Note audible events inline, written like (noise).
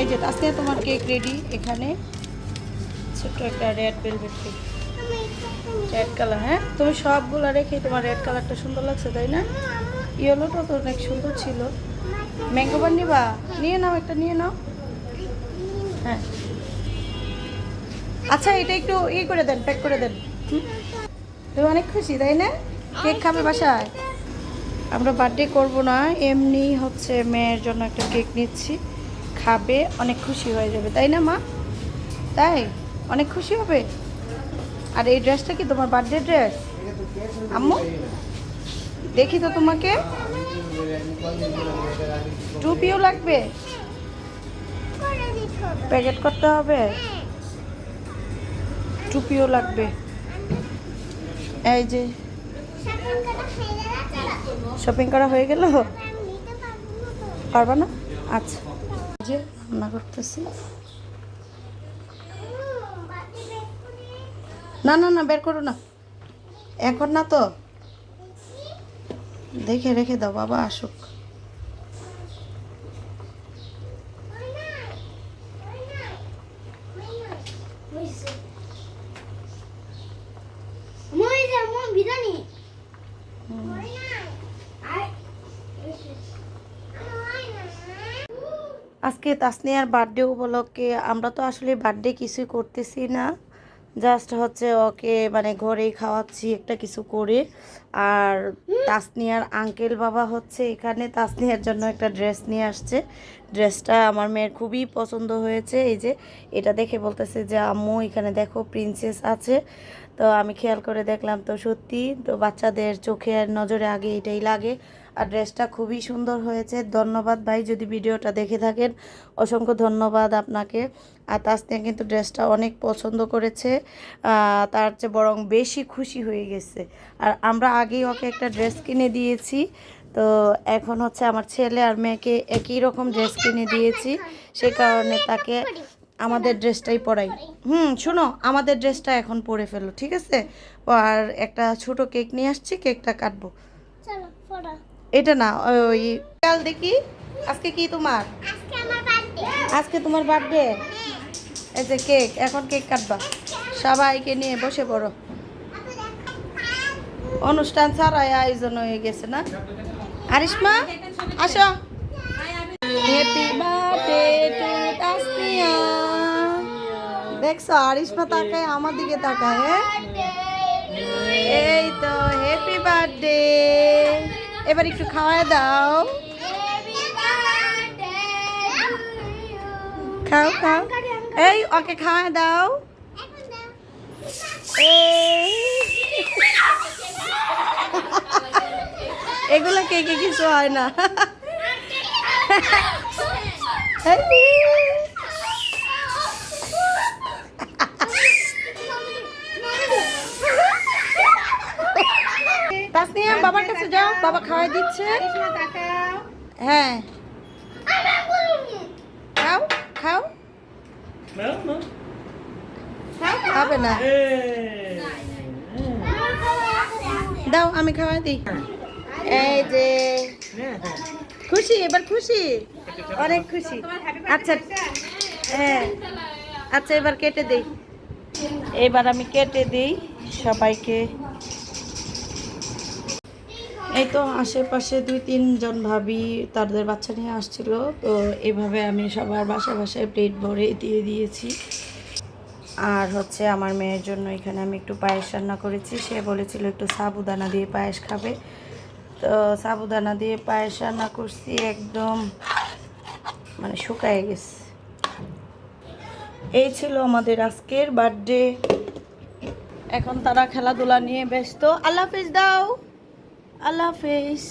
এই যে আজকে তোমার কেক রেডি এখানে ছোট্ট একটা red velvet cake red colour হ্যাঁ? তুমি সবগুলো রেখে তোমার রেড কালারটা সুন্দর লাগছে, তাই না? ইয়েলোটা তো অনেক সুন্দর ছিল। ম্যাঙ্গো বার নিবা? নিয়ে নাও একটা, নিয়ে নাও। হ্যাঁ। আচ্ছা এটা একটু ই করে দেন প্যাক করে দেন? তুমি অনেক খুশি, তাই না? কেক খাবে বাসায়? আমরা বার্থডে করব না, এমনি হচ্ছে মেয়ের জন্য একটা কেক নিচ্ছি। খাবে, অনেক খুশি হয়ে যাবে, তাই না মা? তাই? অনেক খুশি হবে? আর এই ড্রেসটা কি তোমার বার্থডে ড্রেস আম্মু? দেখি তো তোমাকে। টুপিও লাগবে? প্যাকেট করতে হবে? টুপিও লাগবে? এই যে। শপিং করা হয়ে গেল? পারবা না? আচ্ছা। যে রান্না করতেছি। না না না, বের করো না। এখন না তো। দেখে রেখে দাও, বাবা আসুক। আজকে তাসনিয়ার বার্থডে উপলক্ষে আমরা তো আসলে বার্থডে কিছুই করতেছি না। জাস্ট হচ্ছে ওকে মানে ঘরেই খাওয়াচ্ছি একটা কিছু করে। আর তাসনিয়ার আঙ্কেল বাবা হচ্ছে এখানে, তাসনিয়ার জন্য একটা ড্রেস নিয়ে আসছে। ড্রেসটা আমার মেয়ের খুবই পছন্দ হয়েছে। এই যে এটা দেখে বলতেছে যে, আম্মু, এখানে দেখো প্রিন্সেস আছে। তো আমি খেয়াল করে দেখলাম তো সত্যি, তো বাচ্চাদের চোখের নজরে আগে এটাই লাগে। আর ড্রেসটা খুবই সুন্দর হয়েছে। ধন্যবাদ ভাই, যদি ভিডিওটা দেখে থাকেন, অসংখ্য ধন্যবাদ আপনাকে। আর তাসনিয়া কিন্তু ড্রেসটা অনেক পছন্দ করেছে তার চেয়ে বরং বেশি খুশি হয়ে গেছে। আর আমরা আগেই ওকে একটা ড্রেস কিনে দিয়েছি, তো এখন হচ্ছে আমার ছেলে আর মেয়েকে একই রকম ড্রেস কিনে দিয়েছি, সে কারণে তাকে আমাদের ড্রেসটাই পরাই। হুম, শোনো, আমাদের ড্রেসটা এখন পরে ফেলো, ঠিক আছে? আর একটা ছোট কেক নিয়ে আসছি, কেকটা কাটবো। চলো এটা না ওই কাল দেখি আজকে কি তোমার? আজকে আমার বার্থডে আজকে তোমার বার্থডে এই যে কেক এখন কেক কাটবা। সবাইকে নিয়ে বসে পড়ো। অনুষ্ঠান ছাড়াই আয়োজন হয়ে গেছে না? আরিশমা আসো। হ্যাপি বার্থডে টু তাসনিয়া দেখছ আরিশমা তাকায় আমার দিকে তাকায় হ্যাঁ? এই তো হ্যাপি বার্থডে এবার একটু খাওয়ায় দাও। খাও খাও। এই ওকে খাওয়ায় দাও। এগুলো কে কে কিছু হয় না। (laughs) তাসনিয়া বাবার কাছে যাও বাবা খাওয়াই দিচ্ছে। হ্যাঁ। খাও খাও। খাবে না। দাও আমি খাওয়াই দিই। এই যে। খুশি এবার খুশি। অনেক খুশি। আচ্ছা হ্যাঁ। আচ্ছা এবার কেটে দিই। এবার আমি কেটে দিই সবাইকে। এই তো আশেপাশে দুই, তিনজন ভাবি তাদের বাচ্চা নিয়ে আসছিল। তো এভাবে আমি সবার বাসা বাসায় প্লেট ভরে দিয়ে দিয়েছি। আর হচ্ছে আমার মেয়ের জন্য এখানে আমি একটু পায়েস রান্না করেছি। সে বলেছিল একটু সাবুদানা দিয়ে পায়েস খাবে। তো সাবুদানা দিয়ে পায়েস রান্না করছি, একদম মানে শুকায় গেছে। এই ছিল আমাদের আজকের বার্থডে। এখন তারা খেলাধুলা নিয়ে ব্যস্ত। আল্লাহ হাফিজ, দাও। আল্লাহ হাফিজ